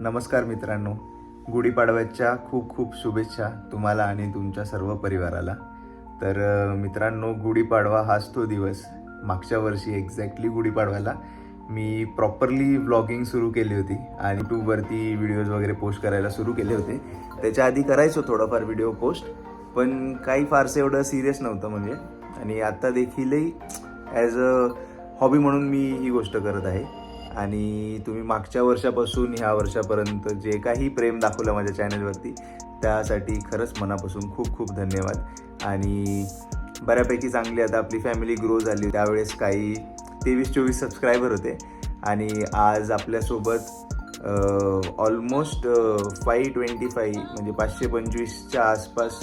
नमस्कार मित्रांनो. गुढीपाडव्याच्या खूप खूप शुभेच्छा तुम्हाला आणि तुमच्या सर्व परिवाराला. तर मित्रांनो गुढीपाडवा हाच तो दिवस. मागच्या वर्षी एक्झॅक्टली गुढीपाडव्याला मी प्रॉपरली व्लॉगिंग सुरू केली होती आणि यूट्यूबवरती व्हिडिओज वगैरे पोस्ट करायला सुरू केले होते. त्याच्या आधी करायचो थोडंफार व्हिडिओ पोस्ट पण काही फारसं एवढं सिरियस नव्हतं म्हणजे. आणि आत्ता देखीलही ॲज अ हॉबी म्हणून मी ही गोष्ट करत आहे. आणि तुम्ही मागच्या वर्षापासून ह्या वर्षापर्यंत जे काही प्रेम दाखवलं माझ्या चॅनलवरती त्यासाठी खरंच मनापासून खूप खूप धन्यवाद. आणि बऱ्यापैकी चांगली आता आपली फॅमिली ग्रो झाली. त्यावेळेस काही तेवीस चोवीस सबस्क्रायबर होते. आणि आज आपल्यासोबत ऑलमोस्ट फाय ट्वेंटी फाय म्हणजे पाचशे पंचवीसच्या आसपास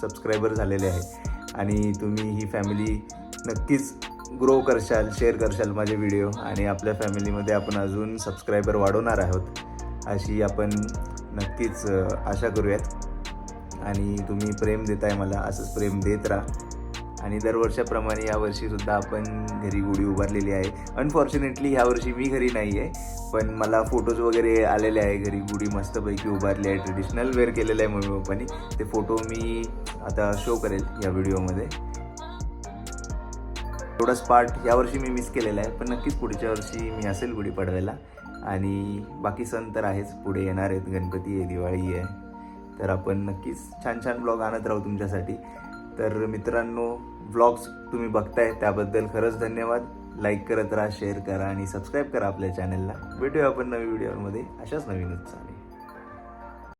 सबस्क्रायबर झालेले आहे आणि तुम्ही ही फॅमिली नक्कीच ग्रो करशाल शेअर करशाल माझे व्हिडिओ आणि आपल्या फॅमिलीमध्ये आपण अजून सबस्क्रायबर वाढवणार आहोत अशी आपण नक्कीच आशा करूयात. आणि तुम्ही प्रेम देताय मला असंच प्रेम देत राहा. आणि दरवर्षाप्रमाणे यावर्षीसुद्धा आपण घरी गुढी उभारलेली आहे. अनफॉर्च्युनेटली ह्यावर्षी मी घरी नाही आहे पण मला फोटोज वगैरे आलेले आहे. घरी गुढी मस्तपैकी उभारली आहे. ट्रेडिशनल वेअर केलेलं आहे मम्मी पप्पानी ते फोटो मी आता शो करेल या व्हिडिओमध्ये थोडाच पार्ट यावर्षी मी मिस केलेला आहे पण नक्कीच पुढच्या वर्षी मी असेल गुढीपाडव्याला आणि बाकी सण तर आहेच पुढे येणार आहेत गणपती आहे दिवाळी आहे. तर आपण नक्कीच छान छान ब्लॉग आणत राहू तुमच्यासाठी. तर मित्रांनो ब्लॉग्स तुम्ही बघताय त्याबद्दल खरंच धन्यवाद. लाईक करत राहा शेअर करा आणि सबस्क्राईब करा आपल्या चॅनलला भेटूया आपण नवीन व्हिडिओमध्ये अशाच नवीन उत्साहाने.